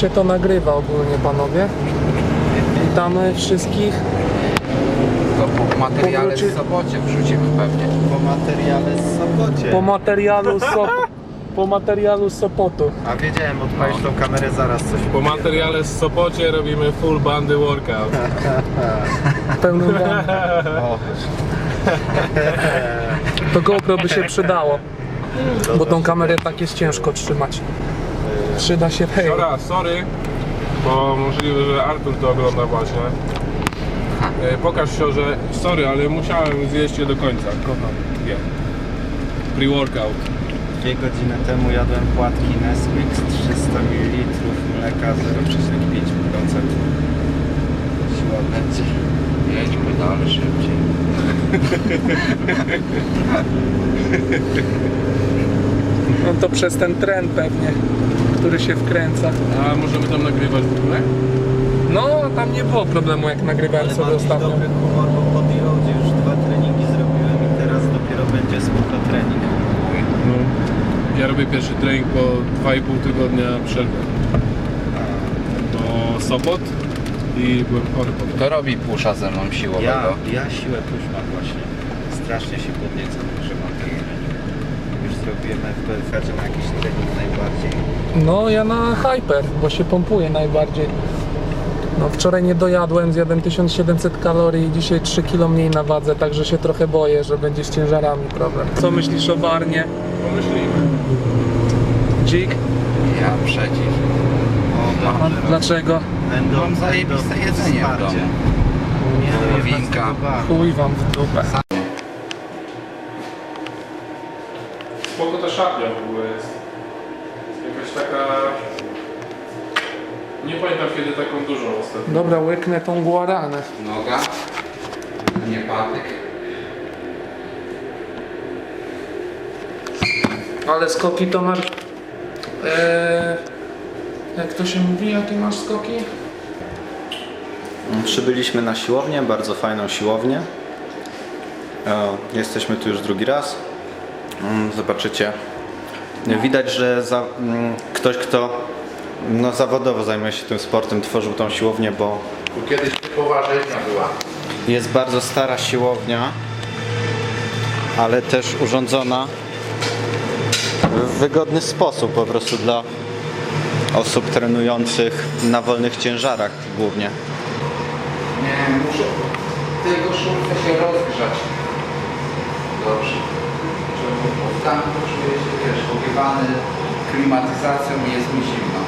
Się to nagrywa ogólnie, panowie. Witamy wszystkich. To po materiale Powróci- w sobocie wrzucimy pewnie. Po materiale z Sopocie. Po materialu z Sop... Po materialu z Sopotu. A wiedziałem, odpalić tą kamerę zaraz coś Po materiale z Sopocie robimy full bandy workout. Wam. O, To GoPro by się przydało. Bo tą kamerę tak jest ciężko trzymać. Przyda się hej. Dobra, sorry, bo możliwe, że Artur to ogląda właśnie. E, Pokaż się, że sorry, ale musiałem zjeść je do końca. Kocham. Wiem. Pre-workout. Dwie godziny temu jadłem płatki Nesquik z 300 ml mleka 0,5% siła Będzie. Jedźmy dalej szybciej. No to przez ten tren pewnie, który się wkręca. A możemy tam nagrywać w ogóle? No, tam nie było problemu jak nagrywałem sobie ostatnio. dobry humor, bo po deloadzie już dwa treningi zrobiłem i teraz dopiero będzie spoko trening. No. Ja robię pierwszy trening po 2,5 tygodnia przerwy. To Sopot i byłem chory potem. Kto robi pusza ze mną Ja, siłowego? ja siłę tuż mam właśnie. Strasznie się podniecam, że mam ten trening. Zrobiłem FBF na jakiś trening najbardziej. No, ja na hyper, bo się pompuje najbardziej. No, wczoraj nie dojadłem, zjadłem 1700 kalorii i dzisiaj 3 kg mniej na wadze, także się trochę boję, że będzie z ciężarami problem. Co myślisz o Barnie? Pomyślimy. Dzik? Ja przeciw. O, A dobrze, dlaczego? Będą, Mam zajebiste jedzenie w domu. Nie, no, Winka. Chuj wam w dupę. Spoko ta szatnia w ogóle jest. Jakaś taka... Nie pamiętam kiedy taką dużą ostatnio. Dobra, łyknę tą guaranę. Noga. Nie patyk. Ale skoki to masz... Eee, jak to się mówi, jakie masz skoki? Przybyliśmy na siłownię, bardzo fajną siłownię. E, Jesteśmy tu już drugi raz. Mm, Zobaczycie. Widać, że za, mm, ktoś, kto no, zawodowo zajmuje się tym sportem, tworzył tą siłownię, bo Tu kiedyś typowa rzeźnia była. jest bardzo stara siłownia, ale też urządzona w wygodny sposób po prostu dla osób trenujących na wolnych ciężarach głównie. Nie, muszę w tej koszulce się rozgrzać. Dobrze. Tam czuję się, wiesz, ogiewany klimatyzacją i jest mi zimno.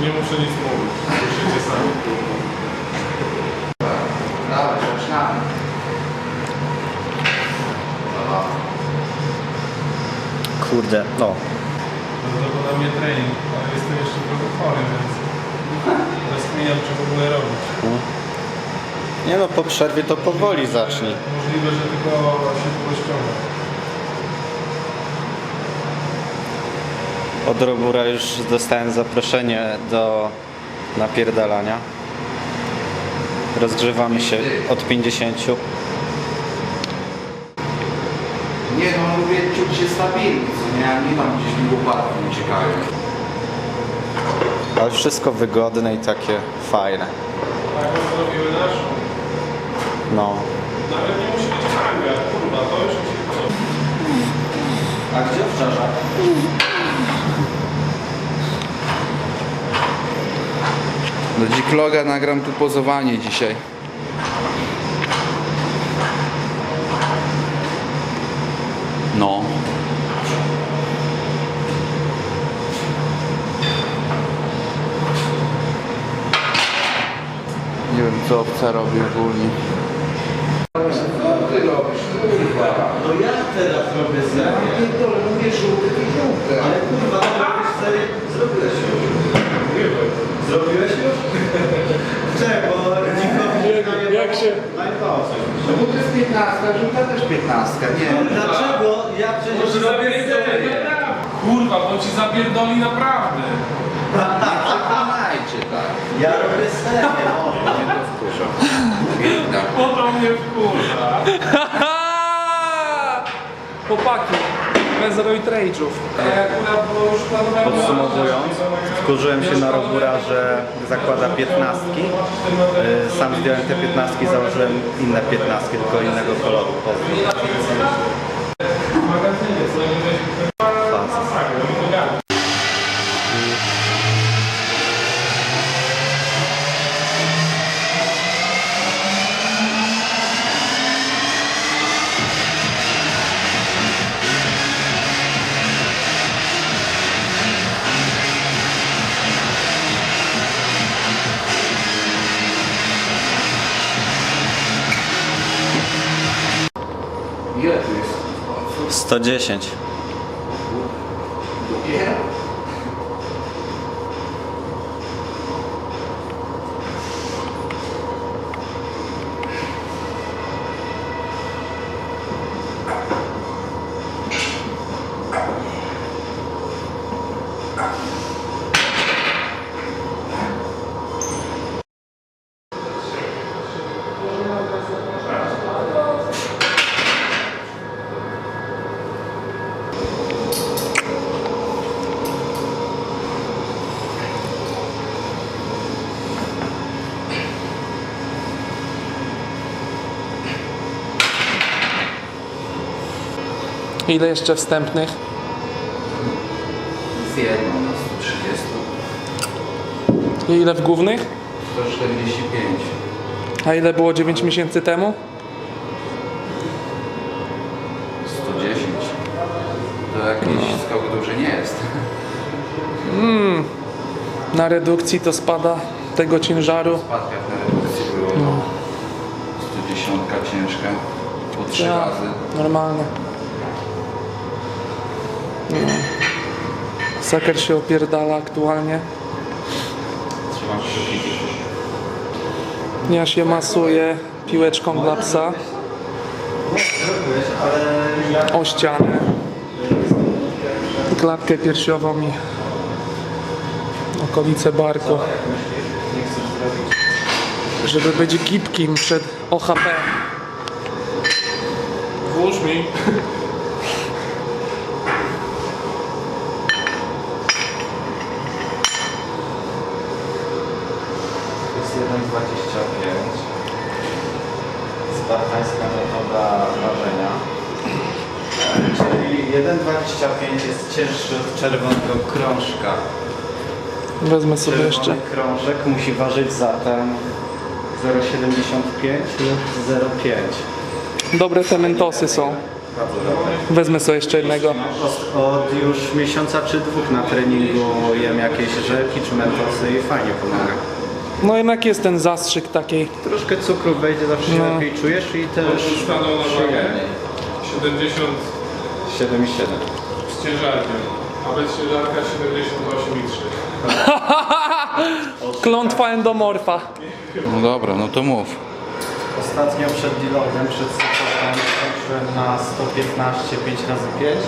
Nie muszę nic mówić. Słyszycie sami. Dawaj, zaczynamy. Dobra. Kurde, no. Mnie trening, ale jestem jeszcze trochę chory, więc rozkminiam czy w ogóle robić. Nie no, po przerwie to powoli zacznij. Możliwe, że tylko się rozciąga. Od Robura już dostałem zaproszenie do napierdalania. Rozgrzewamy się od 50. Nie no, lubię czuć się stabilnie, co nie? A nie tam gdzieś mi łopatki uciekają. Ale wszystko wygodne i takie fajne. Tak zrobiły naszą. No. Nawet nie musi być hangar, kurwa, to już. A gdzie obszarza? Do Dzikloga nagram tu pozowanie dzisiaj. No. Nie wiem co obca robi ogólnie. Co ty robisz, kurwa? No ja teraz robię serię. Pierdolę, mówię żółty i żółte. Ale kurwa, to robisz serię. Zrobiłeś już. Zrobiłeś już? Czego? Nikogo Jak się... No bo to jest 15, żółta też 15, nie? Dlaczego? Ja przecież robię serię. Kurwa, bo ci zapierdoli naprawdę. Przekonajcie, tak. Ja robię serię. o. Nie to wkurzą. Biedna. Po to mnie wkurza. Chłopaki, bez rage'ów. Ja akurat bo już planowałem... Podsumowując, wkurzyłem się na Robura, że zakłada piętnastki. Y, Sam zdjąłem te piętnastki, założyłem inne piętnastki, tylko innego koloru. Pozdro. 110. Ile jeszcze wstępnych? Z jedną na 130. I ile w głównych? 145. A ile było 9 miesięcy temu? 110. To jakiś skok duży nie jest. Na redukcji to spada tego ciężaru. Spadkach na redukcji było 110 ciężka. Po 3 Ja, razy. normalnie. Saker się opierdala aktualnie. Trzymam kciuki. Ja się masuję piłeczką dla psa o ścianę. Klatkę piersiową i okolice barku. Żeby być gibkim przed OHP. Włóż mi. To jest 1,25. Spartańska metoda ważenia. Czyli 1,25 jest cięższy od czerwonego krążka. Wezmę sobie jeszcze. Czerwony krążek musi ważyć zatem 0,75 lub 0,5. Dobre te mentosy są. Bardzo dobre. Wezmę sobie jeszcze jednego. Od, od już miesiąca czy dwóch na treningu jem jakieś żelki czy mentosy i fajnie pomaga. No jednak jest ten zastrzyk takiej. Troszkę cukru wejdzie, zawsze się No. lepiej czujesz i też Stanął na wagę 70 7,7. z ciężarkiem, a bez ciężarka 78,3. Klątwa endomorfa. No dobra, no to mów. Ostatnio przed deloadem, przed supportem skończyłem na 115 5 razy 5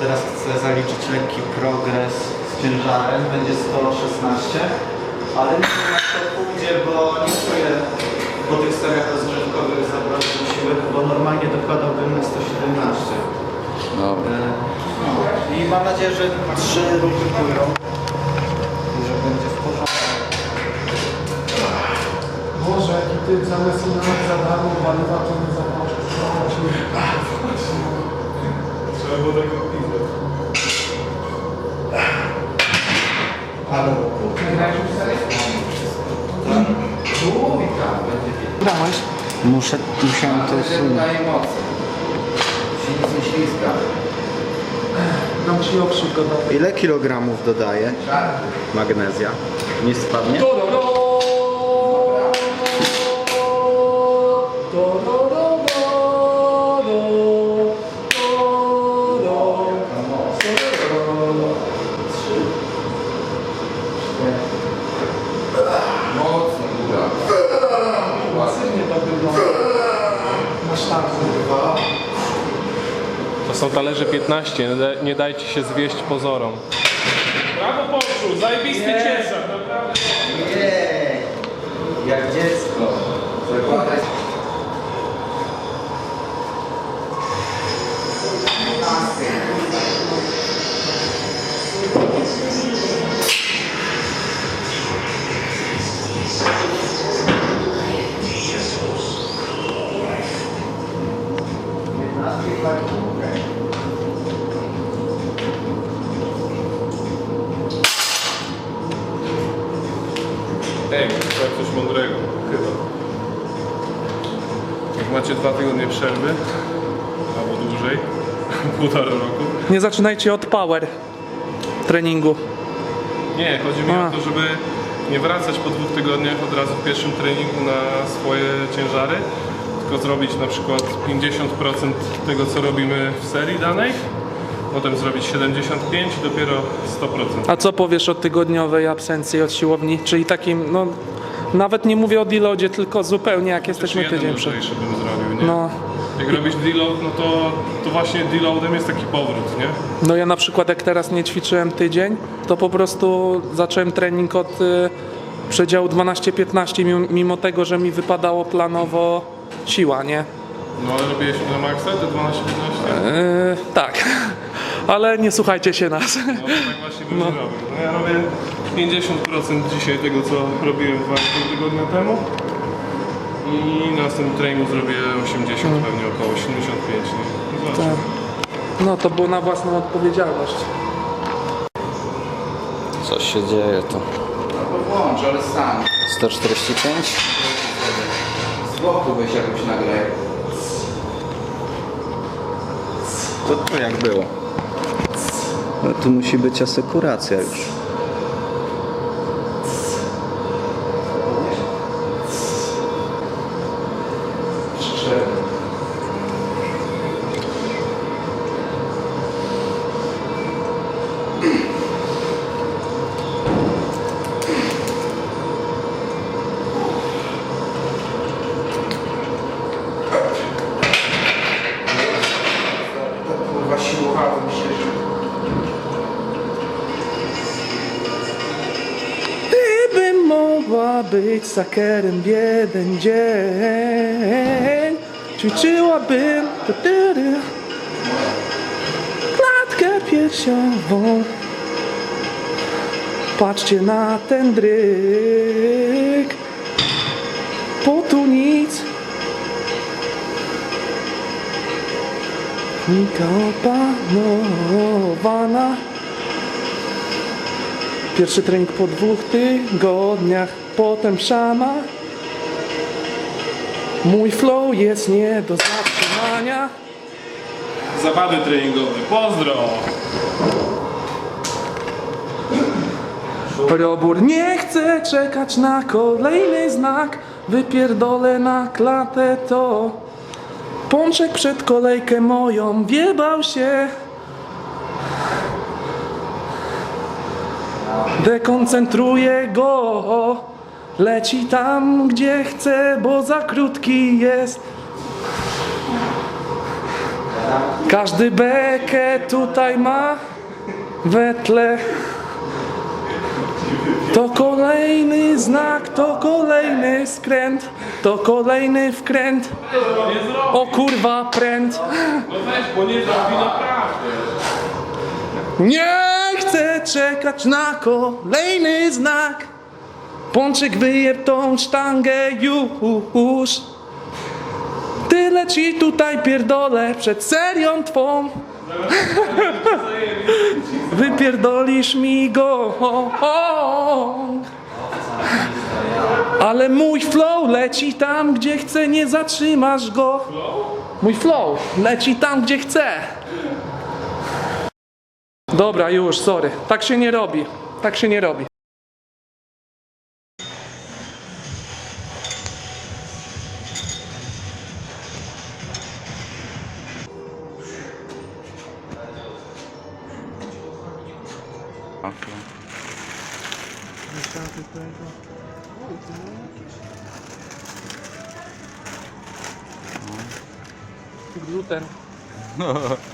Teraz chcę zaliczyć lekki progres z ciężarem, będzie 116 ale pójdzie, bo nie czuję po tych seriach rozgrzewkowych za bardzo siły, bo normalnie dokładałbym na 117 Dobra. E, I mam nadzieję, że trzy ruchy pójdą i że będzie w porządku. Boże, jaki ty zamiast nawet za darmo waliwa, to nie zapłacisz. Trzeba było tego pisać. Ale Dałeś? Muszę, musiałem to usunąć. daje mocy. Się nic nie ślizga. Dam ci okrzyk go. Ile kilogramów dodaję Żarty. magnezja? Nie spadnie? Są talerze 15, nie, da, nie dajcie się zwieść pozorom. Brawo Poczu, zajebisty ciężar, naprawdę. Jej! Jak dziecko. Przerwy, albo dłużej, półtora roku. Nie zaczynajcie od power treningu. Nie, chodzi mi A. o to, żeby nie wracać po dwóch tygodniach od razu w pierwszym treningu na swoje ciężary, tylko zrobić na przykład 50% tego, co robimy w serii danej, potem zrobić 75 i dopiero 100%. A co powiesz o tygodniowej absencji od siłowni? Czyli takim, no nawet nie mówię o deloadzie, tylko zupełnie jak jesteśmy jeden tydzień przed. bym zrobił, nie? No, Jak robisz deload, no to, to właśnie deloadem jest taki powrót, nie? no ja na przykład jak teraz nie ćwiczyłem tydzień, to po prostu zacząłem trening od y, przedziału 12-15, mimo, tego, że mi wypadało planowo siła, nie? No ale robiłeś na maksa te 12-15? Yy, tak, ale nie słuchajcie się nas. No tak właśnie bym robił. No ja robię 50% dzisiaj tego, co robiłem 2 tygodnie temu. I na następnym treningu zrobię 80 pewnie około 75. Nie? No Zobaczymy. Tak. No to było na własną odpowiedzialność. Coś się dzieje to. No to włącz, ale sam. 145? Z boku weź jakąś nagraj. To tu jak było. No, tu musi być asekuracja już. Sakerem w jeden dzień. Ćwiczyłabym tu, klatkę piersiową Patrzcie na ten dryk Po tu nic. Nika opanowana. Pierwszy trening po dwóch tygodniach, potem szama. Mój flow jest nie do zatrzymania. Zawady treningowe. Pozdro! Robór nie chce czekać na kolejny znak. Wypierdolę na klatę to. Pączek przed kolejkę moją wiebał się. Dekoncentruję go. Leci tam, gdzie chce, bo za krótki jest. Każdy bekę tutaj ma we tle. To kolejny znak, to kolejny skręt, to kolejny wkręt. O kurwa, pręt. Nie chcę czekać na kolejny znak. Pączek wyjeb tą sztangę już. Tyle ci tutaj pierdolę przed serią twą. Wypierdolisz mi go. Ale mój flow leci tam, gdzie chce, nie zatrzymasz go. Mój flow leci tam, gdzie chce. Dobra, już, sorry. Tak się nie robi. Tak się nie robi. Gluten.